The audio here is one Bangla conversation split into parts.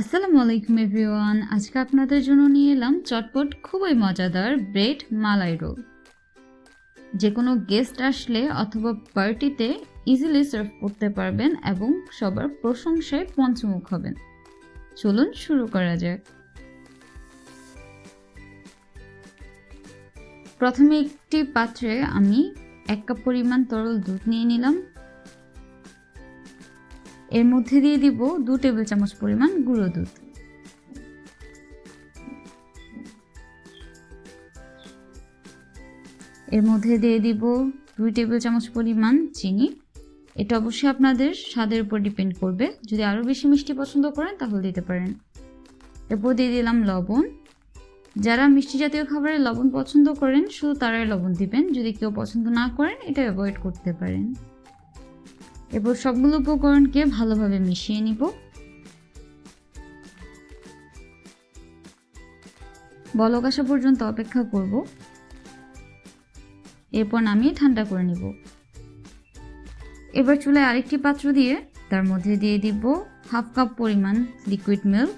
আসসালামু আলাইকুম এভরিওয়ান। আজকে আপনাদের জন্য নিয়ে এলাম চটপট খুবই মজাদার ব্রেড মালাই রোল। যে কোনো গেস্ট আসলে অথবা পার্টিতে ইজিলি সার্ভ করতে পারবেন এবং সবার প্রশংসায় পঞ্চমুখ হবেন। চলুন শুরু করা যাক। প্রথমে একটি পাত্রে আমি এক কাপ পরিমাণ তরল দুধ নিয়ে নিলাম। এর মধ্যে দিয়ে দিব দু টেবিল চামচ পরিমাণ গুঁড়ো দুধ। এর মধ্যে দিয়ে দিব দুই টেবিল চামচ পরিমাণ চিনি। এটা অবশ্যই আপনাদের স্বাদের উপর ডিপেন্ড করবে। যদি আরও বেশি মিষ্টি পছন্দ করেন, তাহলে দিতে পারেন। এরপর দিয়ে দিলাম লবণ। যারা মিষ্টি জাতীয় খাবারে লবণ পছন্দ করেন, শুধু তারাই লবণ দিবেন। যদি কেউ পছন্দ না করেন এটা অ্যাভয়েড করতে পারেন। এরপর সবগুলো উপকরণকে ভালোভাবে মিশিয়ে নিব। বলক আসা পর্যন্ত অপেক্ষা করব। এরপর নামিয়ে ঠান্ডা করে নিব। এবার চুলায় আরেকটি পাত্র দিয়ে তার মধ্যে দিয়ে দিব হাফ কাপ পরিমাণ liquid milk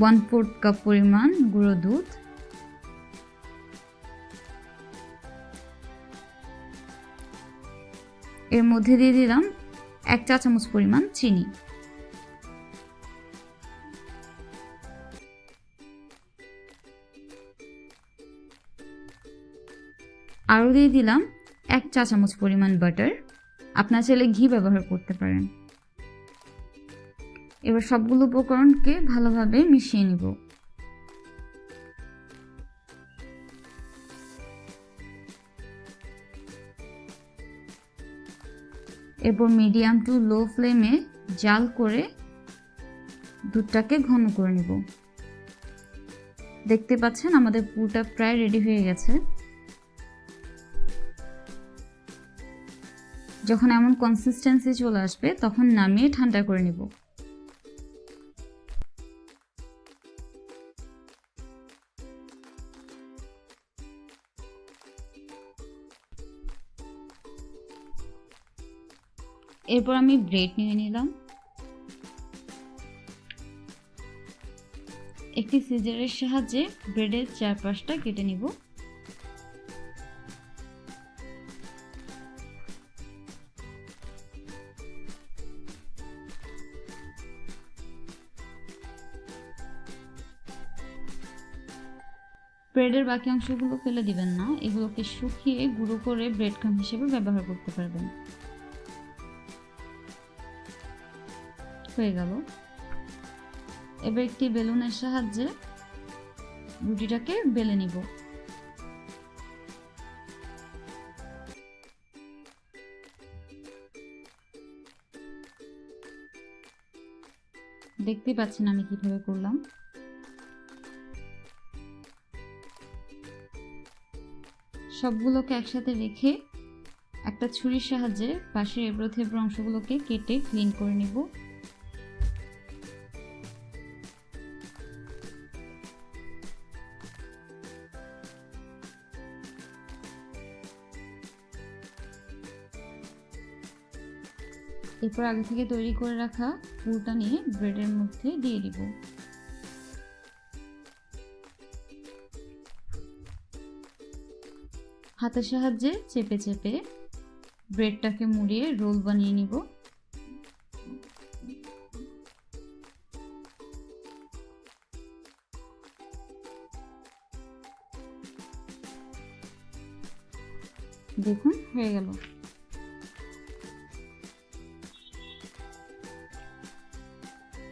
one fourth cup পরিমাণ গুঁড়ো দুধ এর মধ্যে দিয়ে দিলাম এক চা চামচ পরিমাণ চিনি। আরও দিয়ে দিলাম এক চা চামচ পরিমাণ বাটার আপনার চাইলে ঘি ব্যবহার করতে পারেন। এবার সবগুলো উপকরণকে ভালোভাবে মিশিয়ে নিব। এরপর মিডিয়াম টু লো ফ্লেমে জাল করে দুধটাকে ঘন করে নেব। দেখতে পাচ্ছেন আমাদের পুরটা প্রায় রেডি হয়ে গেছে। যখন এমন কনসিস্টেন্সি চলে আসবে, তখন নামিয়ে ঠান্ডা করে নিব। এরপর আমি ব্রেড নিয়ে নিলাম। একটি সিজারের সাহায্যে ব্রেডের চারপাশটা কেটে নিব। ব্রেডের বাকি অংশগুলো ফেলে দিবেন না, এগুলোকে শুকিয়ে গুঁড়ো করে ব্রেড ক্রাম হিসেবে ব্যবহার করতে পারবেন। হয়ে গেল। এবার একটি বেলুনের সাহায্যে রুটিটাকে বেলে নিব। দেখতে পাচ্ছেন আমি কীভাবে করলাম। সবগুলোকে একসাথে রেখে একটা ছুরির সাহায্যে পাশের এবড়ো থেবড়ো অংশগুলোকে কেটে ক্লিন করে নিব। এরপর আগে থেকে তৈরি করে রাখা পুরটা নিয়ে ব্রেডের মধ্যে দিয়ে দিব। হাতের সাহায্যে চেপে চেপে ব্রেডটাকে মুড়িয়ে রোল বানিয়ে নিব। দেখুন, হয়ে গেল।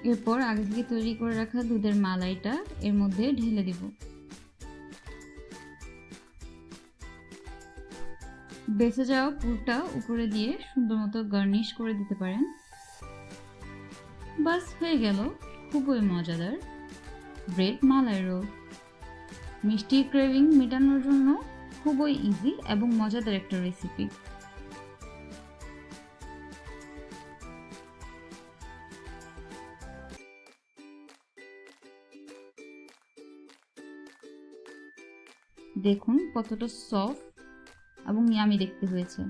এরপর আগে থেকে তৈরি করে রাখা দুধের মালাইটা এর মধ্যে ঢেলে দিব। বেঁচে যাওয়া পুরটা উপরে দিয়ে সুন্দর মতো গার্নিশ করে দিতে পারেন। বাস, হয়ে গেল। খুবই মজাদার ব্রেড মালাই রোল মিষ্টি ক্রেভিং মেটানোর জন্য খুবই ইজি এবং মজাদার একটা রেসিপি দেখুন কতটা সফট এবং ইয়ামি দেখতে হয়েছে।